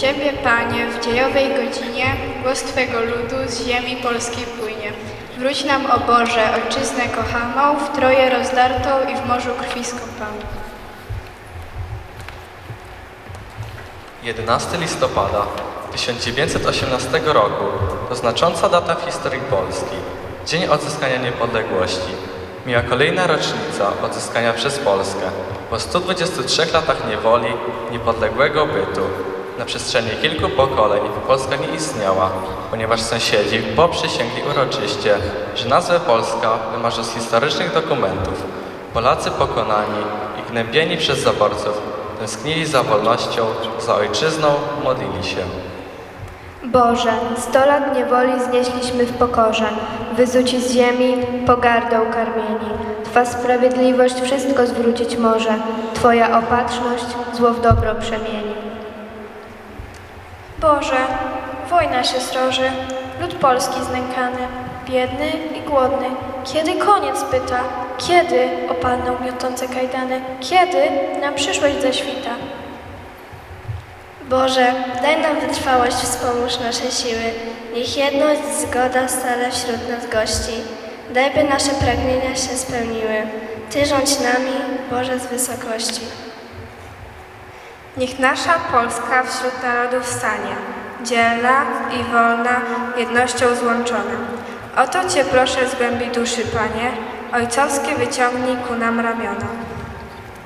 Ciebie, Panie, w dziejowej godzinie głos Twego ludu z ziemi polskiej płynie. Wróć nam, o Boże, ojczyznę kochaną, w Troje rozdartą i w morzu krwi skąpaną. 11 listopada 1918 roku to znacząca data w historii Polski. Dzień odzyskania niepodległości. Mija kolejna rocznica odzyskania przez Polskę. Po 123 latach niewoli, niepodległego bytu. Na przestrzeni kilku pokoleń Polska nie istniała, ponieważ sąsiedzi poprzysięgli uroczyście, że nazwę Polska wymarzą z historycznych dokumentów. Polacy pokonani i gnębieni przez zaborców tęsknili za wolnością, za ojczyzną, modlili się. Boże, sto lat niewoli znieśliśmy w pokorze, wyzuci z ziemi, pogardą karmieni. Twa sprawiedliwość wszystko zwrócić może, Twoja opatrzność zło w dobro przemieni. Boże, wojna się sroży, lud polski znękany, biedny i głodny. Kiedy koniec pyta? Kiedy opadną miotące kajdany? Kiedy nam przyszłość zaświta? Boże, daj nam wytrwałość, wspomóż nasze siły. Niech jedność, zgoda stale wśród nas gości. Daj, by nasze pragnienia się spełniły. Ty rządź nami, Boże z wysokości. Niech nasza Polska wśród narodów stanie, dzielna i wolna, jednością złączona. O to Cię proszę z głębi duszy, Panie, ojcowskie wyciągnij ku nam ramiona.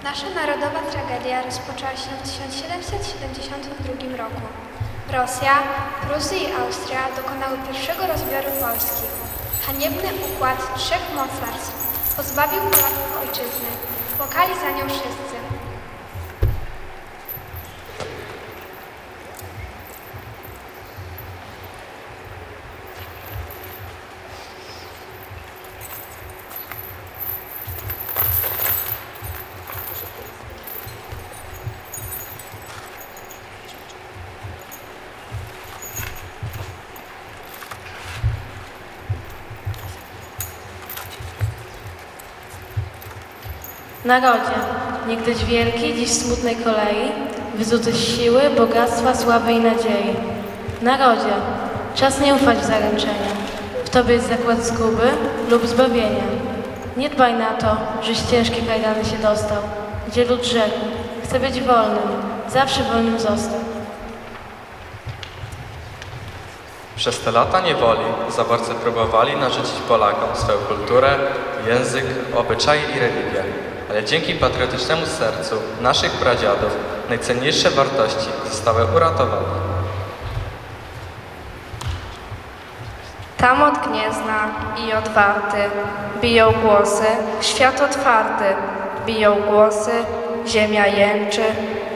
Nasza narodowa tragedia rozpoczęła się w 1772 roku. Rosja, Prusy i Austria dokonały pierwszego rozbioru Polski. Haniebny układ trzech mocarstw pozbawił Polaków ojczyzny. Płakali za nią wszyscy. Narodzie, niegdyś wielki, dziś smutnej kolei, wyzuty z siły, bogactwa, sławy i nadziei. Narodzie, czas nie ufać w zaręczenia. W Tobie jest zakład zguby lub zbawienia. Nie dbaj na to, że ścieżki kajdany się dostał, gdzie lud rzekł, chce być wolnym, zawsze wolnym został. Przez te lata niewoli zaborcy próbowali narzucić Polakom swoją kulturę, język, obyczaje i religię, ale dzięki patriotycznemu sercu naszych pradziadów najcenniejsze wartości zostały uratowane. Tam od Gniezna i od Warty biją głosy, świat otwarty, biją głosy, ziemia jęczy,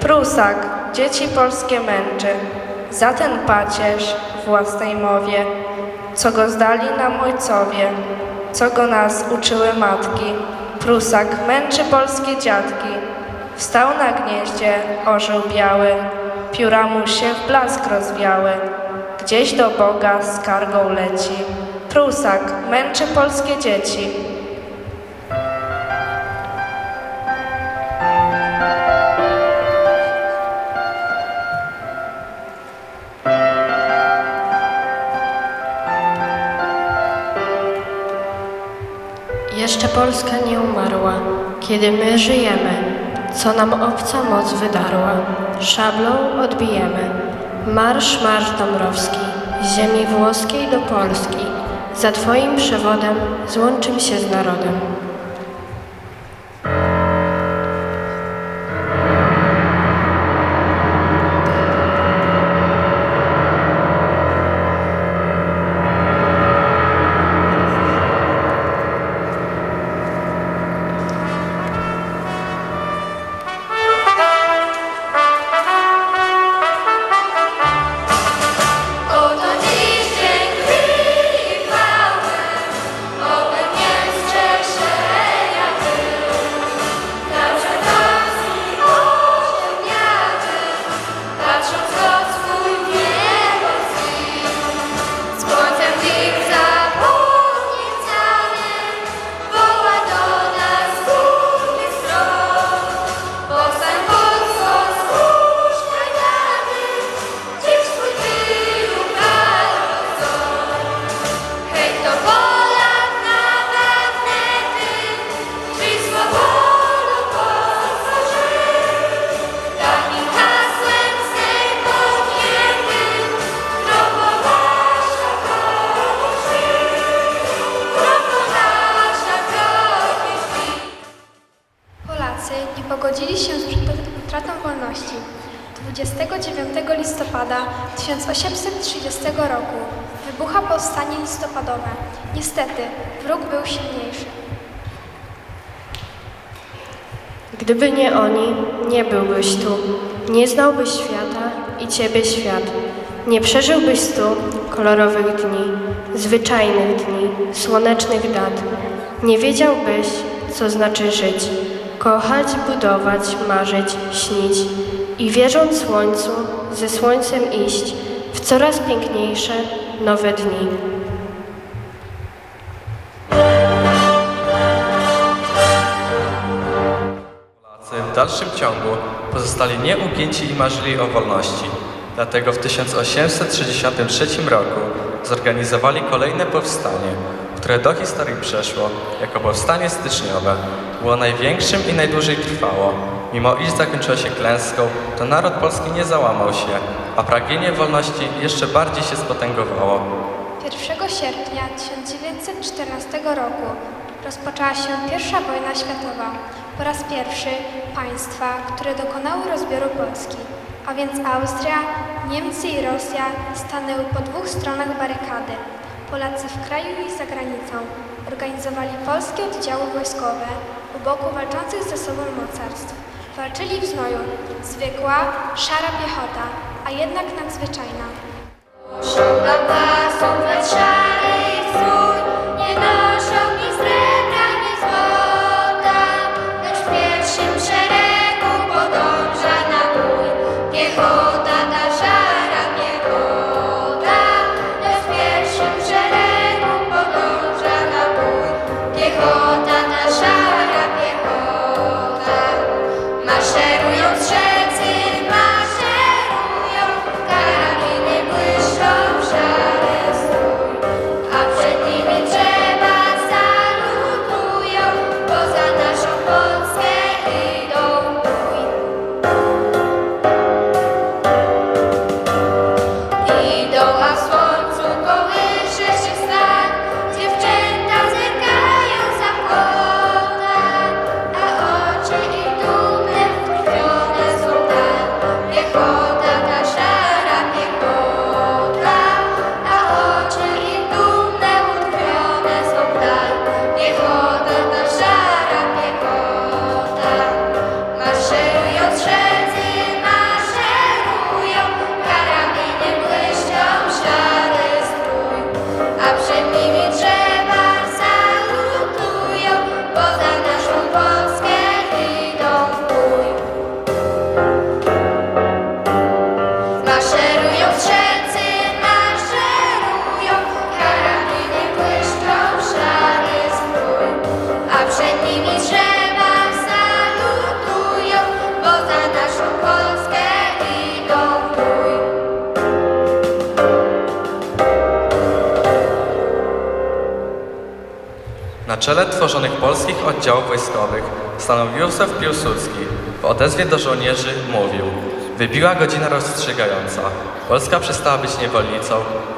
Prusak dzieci polskie męczy, za ten pacierz własnej mowie, co go zdali nam ojcowie, co go nas uczyły matki. Prusak męczy polskie dziadki, wstał na gnieździe orzeł biały, pióra mu się w blask rozwiały, gdzieś do Boga skargą leci. Prusak męczy polskie dzieci, Jeszcze Polska nie umarła, kiedy my żyjemy, co nam obca moc wydarła. Szablą odbijemy. Marsz, marsz Dąbrowski, z ziemi włoskiej do Polski. Za Twoim przewodem złączym się z narodem. pogodzili się z utratą wolności 29 listopada 1830 roku wybucha powstanie listopadowe. Niestety, wróg był silniejszy. Gdyby nie oni, nie byłbyś tu, nie znałbyś świata i ciebie świat. Nie przeżyłbyś stu kolorowych dni, zwyczajnych dni, słonecznych dat. Nie wiedziałbyś, co znaczy żyć kochać, budować, marzyć, śnić i wierząc słońcu, ze słońcem iść w coraz piękniejsze nowe dni. Polacy w dalszym ciągu pozostali nieugięci i marzyli o wolności. Dlatego w 1863 roku zorganizowali kolejne powstanie, które do historii przeszło jako powstanie styczniowe. Było największym i najdłużej trwało. Mimo iż zakończyło się klęską, to naród polski nie załamał się, a pragnienie wolności jeszcze bardziej się spotęgowało. 1 sierpnia 1914 roku rozpoczęła się I wojna światowa. Po raz pierwszy państwa, które dokonały rozbioru Polski, a więc Austria, Niemcy i Rosja stanęły po dwóch stronach barykady. Polacy w kraju i za granicą organizowali polskie oddziały wojskowe u boku walczących ze sobą mocarstw. Walczyli w znoju, zwykła, szara piechota, a jednak nadzwyczajna. Bez szary czele tworzonych polskich oddziałów wojskowych stanął Józef Piłsudski. W odezwie do żołnierzy mówił Wybiła godzina rozstrzygająca. Polska przestała być niewolnicą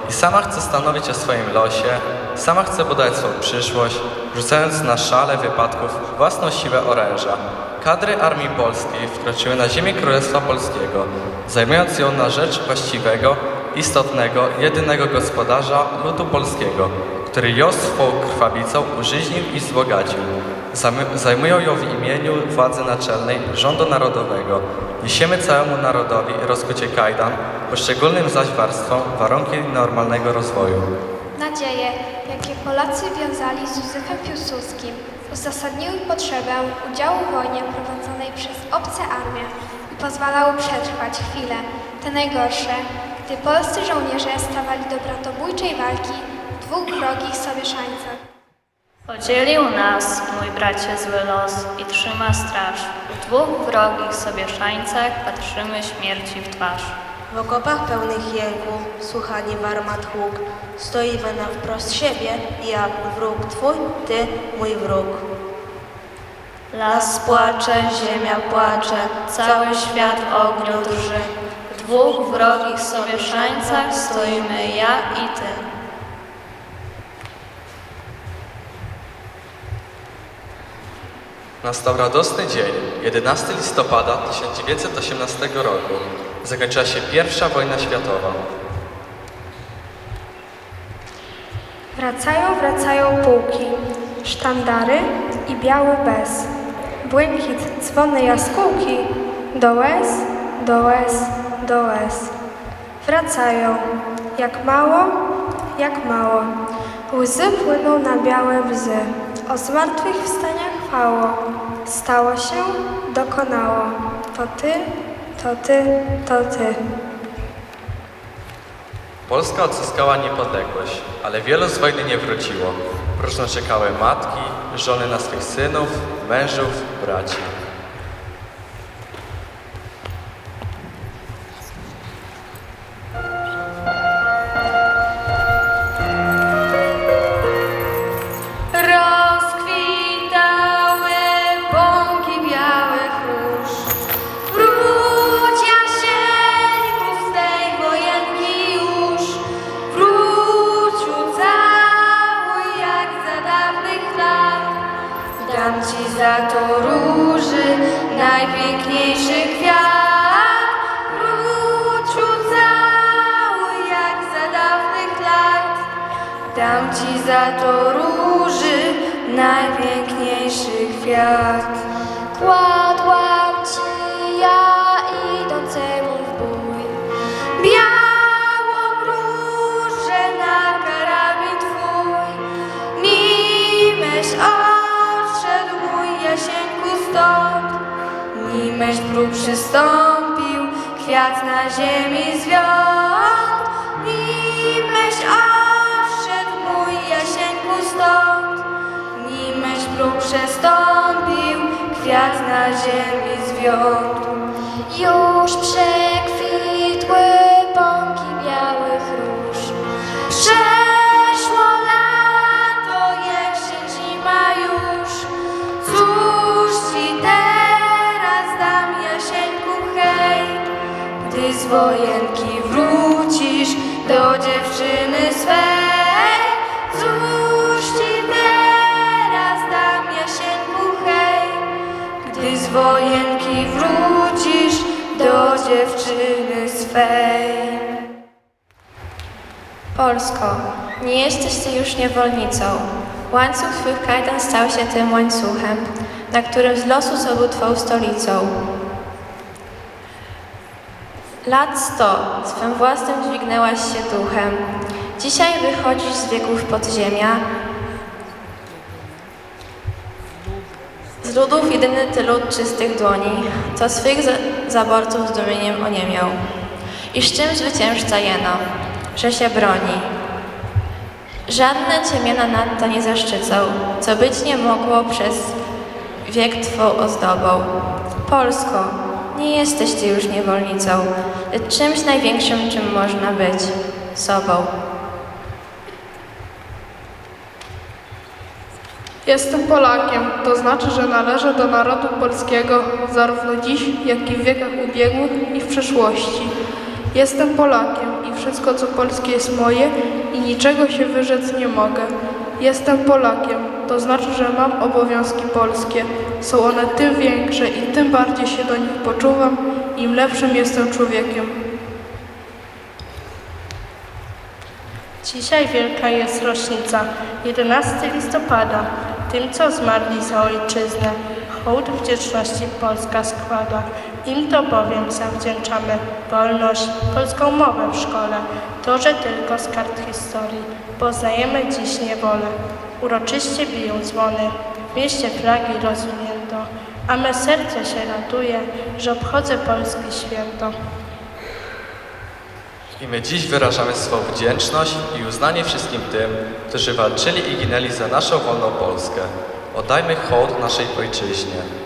i sama chce stanowić o swoim losie, sama chce budować swoją przyszłość, rzucając na szale wypadków własną siłę oręża. Kadry Armii Polskiej wkroczyły na ziemię Królestwa Polskiego, zajmując ją na rzecz właściwego, istotnego, jedynego gospodarza ludu polskiego, który ją swą krwawicą użyźnił i wzbogacił. Zajmują ją w imieniu władzy naczelnej, rządu narodowego. Niesiemy całemu narodowi rozkucie kajdan, poszczególnym zaś warstwom warunki normalnego rozwoju. Nadzieje, jakie Polacy wiązali z Józefem Piłsudskim, uzasadniły potrzebę udziału w wojnie prowadzonej przez obce armie i pozwalały przetrwać chwile, te najgorsze, gdy polscy żołnierze stawali do bratobójczej walki dwóch wrogich sowieszańcach. Podzielił nas, mój bracie, zły los i trzyma straż. W dwóch wrogich sobie szańcach patrzymy śmierci w twarz. W okopach pełnych jęku, słuchani w armat huk, stoimy na wprost siebie, ja wróg twój, ty mój wróg. Las płacze, ziemia płacze, cały świat w ogniu drży. W dwóch wrogich sobie szańcach stoimy ja i ty. Nastał radosny dzień, 11 listopada 1918 roku. zakończyła się pierwsza wojna światowa. Wracają, wracają pułki, sztandary i biały bez. Błękit, dzwony jaskółki, do łez, do łez, do łez. Wracają, jak mało, jak mało. Łzy płyną na białe bzy. O zmartwychwstaniach chwało. Stało się, dokonało. To ty, to ty, to ty. Polska odzyskała niepodległość, ale wielu z wojny nie wróciło. Próżno czekały matki, żony na swych synów, mężów, braci. Za to róży najpiękniejszy kwiat. Kładłam ci ja idącemu w bój białą różę na karabin twój. Nimeś odszedł mój Jasieńku stąd, nimeś prób przystąpił kwiat na ziemi zwiąd. Przestąpił kwiat na ziemi zwiąd. Już przekwitły bąki białych róż. Przeszło lato, jesień, zima już. Cóż ci teraz dam, Jasieńku, hej? Gdy z wojenki wrócisz do dziewczyny swej. Polsko, nie jesteś ty już niewolnicą. Łańcuch twych kajdan stał się tym łańcuchem, na którym z losu zdobył twą stolicą. Lat sto, swym własnym dźwignęłaś się duchem. Dzisiaj wychodzisz z wieków podziemia. Z ludów jedyny ty lud czystych dłoni, co swych za- zaborców zdumieniem oniemiał. I z czym zwyciężca jeno, że się broni. Żadne ciemiona nadto nie zaszczycą, co być nie mogło przez wiek Twą ozdobą. Polsko, nie jesteś Ty już niewolnicą, lecz czymś największym, czym można być sobą. Jestem Polakiem, to znaczy, że należę do narodu polskiego zarówno dziś, jak i w wiekach ubiegłych i w przeszłości. Jestem Polakiem i wszystko, co polskie jest moje i niczego się wyrzec nie mogę. Jestem Polakiem, to znaczy, że mam obowiązki polskie. Są one tym większe i tym bardziej się do nich poczuwam, im lepszym jestem człowiekiem. Dzisiaj wielka jest rocznica, 11 listopada. Tym, co zmarli za ojczyznę, hołd wdzięczności Polska składa. Im to bowiem zawdzięczamy wolność, polską mowę w szkole. To, że tylko z kart historii poznajemy dziś niewolę. Uroczyście biją dzwony, w mieście flagi rozwinięto, a me serce się raduje, że obchodzę polskie święto. I my dziś wyrażamy swą wdzięczność i uznanie wszystkim tym, którzy walczyli i ginęli za naszą wolną Polskę. Oddajmy hołd naszej ojczyźnie.